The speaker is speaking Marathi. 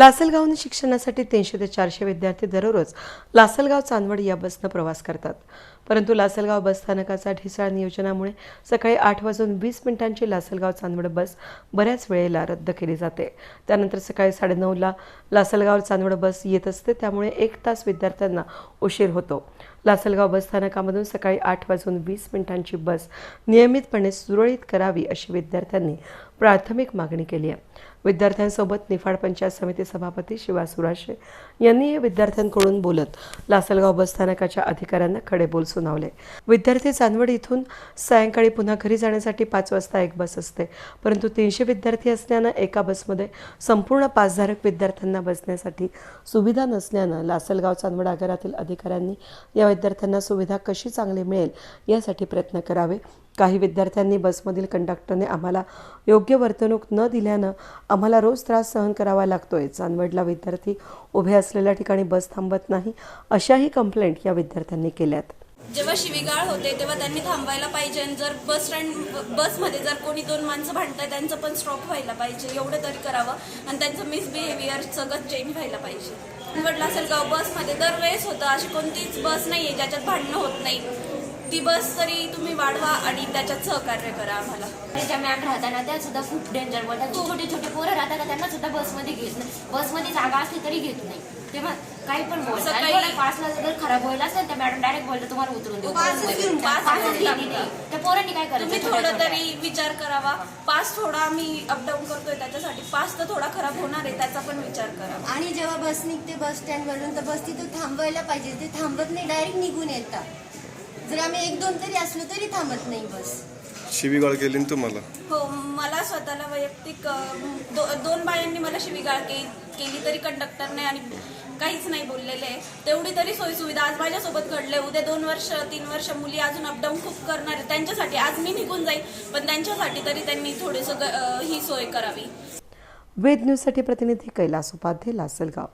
लासलगावने शिक्षणासाठी तीनशे ते चारशे विद्यार्थी दररोज लासलगाव चांदवड या बसनं प्रवास करतात. परंतु लासलगाव बस स्थानकाचा ढिसाळ नियोजनामुळे सकाळी आठ वाजून वीस मिनिटांची लासलगाव चांदवड बस बऱ्याच वेळेला रद्द केली जाते. त्यानंतर सकाळी साडेनऊला लासलगाव चांदवड बस येत असते त्यामुळे एक तास विद्यार्थ्यांना उशीर होतो. लासलगाव बस स्थानकामधून सकाळी आठ वाजून वीस मिनिटांची बस नियमितपणे सुरळीत करावी अशी विद्यार्थ्यांनी प्राथमिक मागणी केली आहे. विद्यार्थ्यांसोबत निफाड पंचायत समिती सभापती शिवा सुराशे यांनी या विद्यार्थ्यांकडून बोलत लासलगाव बस स्थानकाच्या अधिकाऱ्यांना खडे बोल सुनावले. विद्यार्थी चांदवड इथून सायंकाळी पुन्हा घरी जाण्यासाठी पाच वाजता एक बस असते. परंतु तीनशे विद्यार्थी असल्यानं एका बसमध्ये संपूर्ण पाचधारक विद्यार्थ्यांना बसण्यासाठी सुविधा नसल्यानं लासलगाव चांदवड आगारातील अधिकाऱ्यांनी या विद्यार्थ्यांना सुविधा कशी चांगली मिळेल यासाठी प्रयत्न करावे. काही विद्यार्थ्यांनी बसमधील कंडक्टरने आम्हाला योग्य वर्तणूक न दिल्यानं आम्हाला रोज त्रास सहन करावा लागतोय. चांदवडला विद्यार्थी उभे असलेल्या ठिकाणी बस थांबत नाही अशाही कंप्लेंट या विद्यार्थ्यांनी केल्यात. जेव्हा शिवीगाळ होते तेव्हा त्यांनी थांबायला पाहिजे आणि जर बस स्टँड बसमध्ये जर कोणी दोन माणसं भांडताय त्यांचं पण स्टॉप व्हायला पाहिजे एवढं तरी करावं आणि त्यांचं मिसबिहेवियर सगळं चेंज व्हायला पाहिजे. वडला असेल गाव बसमध्ये दरवेळेस होतं अशी कोणतीच बस नाही आहे ज्याच्यात भांडणं होत नाही. ती बस तरी तुम्ही वाढवा आणि त्याच्यात सहकार्य करा आम्हाला. त्याच्या मॅम राहताना त्या सुद्धा खूप डेंजर बोलतात छोटे छोटे पोरं राहतात का त्यांना सुद्धा बसमध्ये घेत नाही. बसमध्ये जागा असली तरी घेत नाही. तेव्हा काही पण बोलतात. आणि जर खराब व्हायला असेल तर मॅडम डायरेक्ट बोलतात तुम्हाला उतरून देऊ. घेतली नाही त्या पोरांनी काय तुम्ही करायचं थोडं छोट्या- तरी विचार करावा. पास थोडा आम्ही अपडाऊन करतोय त्याच्यासाठी. पास तर थोडा खराब होणार आहे त्याचा पण विचार करा. आणि जेव्हा बस निघते बस स्टँड वरून तर बस तिथं थांबवायला पाहिजे. ते थांबत नाही डायरेक्ट निघून येतात. जर आम्ही एक दोन तरी असलो तरी थांबत नाही बस. शिवीगाळ केली ना तुम्हाला? हो मला स्वतःला वैयक्तिक अ, दो, दोन बायांनी मला शिवीगाळ के, केली तरी कंडक्टरने आणि काहीच नाही बोललेले. आहे तेवढी तरी सोयी सुविधा आज माझ्यासोबत घडले उद्या दोन वर्ष तीन वर्ष मुली अजून अपडाऊन खूप करणार त्यांच्यासाठी आज मी निघून जाईल पण त्यांच्यासाठी तरी त्यांनी थोडंसं ग- अ, ही सोय करावी. वेद न्यूजसाठी प्रतिनिधी कैलास उपाध्ये लासलगाव.